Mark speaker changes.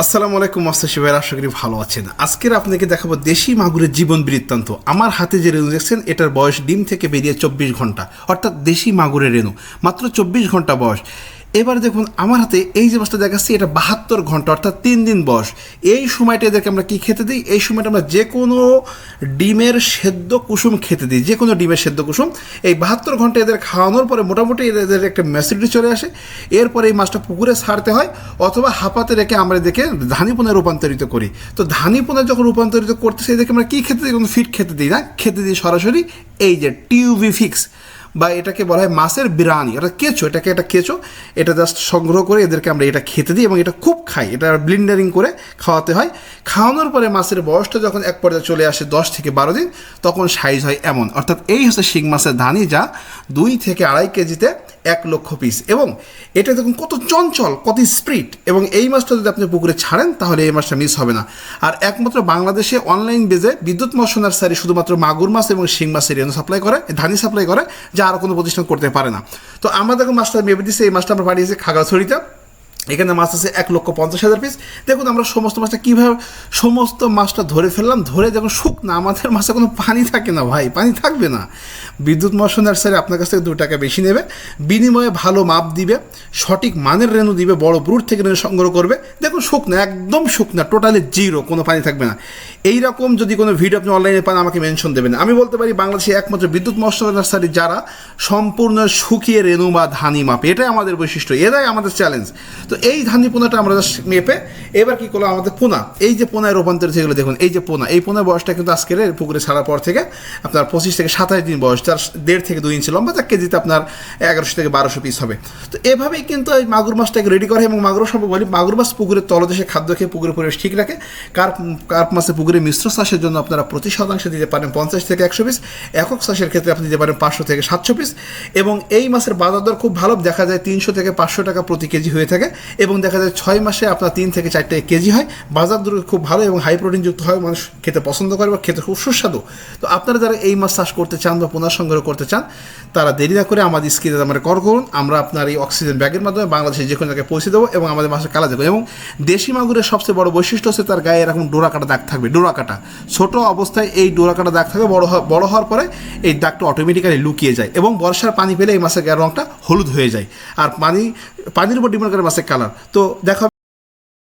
Speaker 1: আসসালামু আলাইকুম সাহেব আশা করি ভালো আছেন। আজকের আপনাকে দেখাবো দেশি মাগুরের জীবন বৃত্তান্ত। আমার হাতে যে রেণু দেখছেন, এটার বয়স ডিম থেকে বেরিয়ে চব্বিশ ঘণ্টা, অর্থাৎ দেশি মাগুরের রেণু। মাত্র চব্বিশ ঘণ্টা বয়স। এবার দেখুন, আমার হাতে এই যে মাছটা দেখাচ্ছি, এটা বাহাত্তর ঘণ্টা, অর্থাৎ তিন দিন বয়স। এই সময়টা এদেরকে আমরা কি খেতে দিই? এই সময়টা আমরা যে কোনো ডিমের সেদ্ধ কুসুম খেতে দিই, যে কোনো ডিমের সেদ্ধ কুসুম। এই বাহাত্তর ঘণ্টা এদের খাওয়ানোর পরে মোটামুটি এদের একটা ম্যাসিডিটি চলে আসে। এরপরে এই মাছটা পুকুরে ছাড়তে হয়, অথবা হাঁপাতে রেখে আমরা এদেরকে ধানি পোনায় রূপান্তরিত করি। তো ধানি পোনায় যখন রূপান্তরিত করতেছি, এদেরকে আমরা কী খেতে দিই? কোনো ফিট খেতে দিই না, খেতে দিই সরাসরি এই যে টিউবি ফিক্স বা এটাকে বলা হয় মাছের বিরানি। এটা কেঁচো, এটাকে একটা কেঁচো। এটা জাস্ট সংগ্রহ করে এদেরকে আমরা এটা খেতে দিই এবং এটা খুব খাই। এটা ব্লিন্ডারিং করে খাওয়াতে হয়। খাওয়ানোর পরে মাছের বয়সটা যখন এক পর্যায়ে চলে আসে দশ থেকে বারো দিন, তখন সাইজ হয় এমন। অর্থাৎ এই হচ্ছে শিং মাছের ধানি যা দুই থেকে আড়াই কেজিতে এক লক্ষ পিস এবং এটা দেখুন কত চঞ্চল, কত স্প্রিট এবং এই মাছটা যদি আপনি পুকুরে ছাড়েন, তাহলে এই মাছটা মিস হবে না। আর একমাত্র বাংলাদেশে অনলাইন বেজে বিদ্যুৎ মৎস্য সারি শুধুমাত্র মাগুর মাছ এবং শিং মাছের এনে সাপ্লাই করে ধানি সাপ্লাই করে, যা আর কোনো প্রতিষ্ঠান করতে পারে না। তো আমাদের মাছটা মেপে দিচ্ছি, এই মাছটা আমরা পাঠিয়েছি খাগড়াছড়িতে। এখানে মাছ আছে এক লক্ষ পঞ্চাশ হাজার পিস দেখুন আমরা সমস্ত মাছটা কীভাবে সমস্ত মাছটা ধরে ফেললাম। ধরে যখন শুকনা, আমাদের মাছে কোনো পানি থাকে না ভাই, পানি থাকবে না। বিদ্যুৎ মৎস্য নার্সারি আপনার কাছ থেকে দু টাকা বেশি নেবে। বিনিময়ে ভালো মাপ দিবে, সঠিক মানের রেণু দিবে, বড় ব্রুট থেকে রেণু সংগ্রহ করবে। দেখুন শুকনা, একদম শুকনা টোটালি জিরো কোনো পানি থাকবে না। এই রকম যদি কোনো ভিডিও আপনি অনলাইনে পান, আমাকে মেনশন দেবেন। আমি বলতে পারি বাংলাদেশে একমাত্র বিদ্যুৎ মৎস্য নার্সারি যারা সম্পূর্ণ শুকিয়ে রেণু বা ধানি মাপে। এটাই আমাদের বৈশিষ্ট্য, এটাই আমাদের চ্যালেঞ্জ তো এই ধানি পোনাটা আমরা মেপে, এবার কি করলাম আমাদের পোনা। এই যে পোনায় রূপান্তরিত হয়ে গেলো, দেখুন, এই যে পোনা, এই পোনার বয়সটা কিন্তু আজকের পুকুরে ছাড়ার পর থেকে আপনার পঁচিশ থেকে সাতাশ দিন বয়স, তার দেড় থেকে দুই ইঞ্চি লম্বা, তার কেজিতে আপনার এগারোশো থেকে বারোশো পিস হবে। তো এভাবেই কিন্তু এই মাগুর মাছটাকে রেডি করে, এবং মাগুর সব বলি, মাগুর মাছ পুকুরের তলদেশে খাদ্য খেয়ে পুকুরের পরিবেশ ঠিক রাখে। কার্প কার্প মাছে পুকুরে মিশ্র চাষের জন্য আপনারা প্রতি শতাংশে দিতে পারেন পঞ্চাশ থেকে একশো পিস একক চাষের ক্ষেত্রে আপনি দিতে পারেন পাঁচশো থেকে সাতশো পিস এবং এই মাছের বাজার দর খুব ভালো, দেখা যায় তিনশো থেকে পাঁচশো টাকা প্রতি কেজি হয়ে থাকে। এবং দেখা যায় ছয় মাসে আপনার তিন থেকে চার টাকা কেজি হয়। বাজার দর খুব ভালো এবং হাই প্রোটিনযুক্ত হয়, মানুষ খেতে পছন্দ করে বা খেতে খুব সুস্বাদু। তো আপনারা যারা এই মাছ চাষ করতে চান বা পুনঃ সংগ্রহ করতে চান, তারা দেরি না করে আমাদের স্ক্রিনে আমরা কল করুন। আমরা আপনার এই অক্সিজেন ব্যাগের মাধ্যমে বাংলাদেশে যে কোনো জায়গায় পৌঁছে দেবো এবং আমাদের মাছের কালা দেবো এবং দেশি মাগুরের সবচেয়ে বড় বৈশিষ্ট্য হচ্ছে তার গায়ে এরকম ডোরা কাটা দাগ থাকবে, ডোরা কাটা। ছোট অবস্থায় এই ডোরা কাটা দাগ থাকবে, বড় বড় হওয়ার পরে এই দাগটা অটোমেটিক্যালি লুকিয়ে যায় এবং বর্ষার পানি পেলে এই মাছের গায়ের রঙটা হলুদ হয়ে যায়। আর পানি, পানির উপর ডিপেন্ড করে মাছের কালার। তো দেখা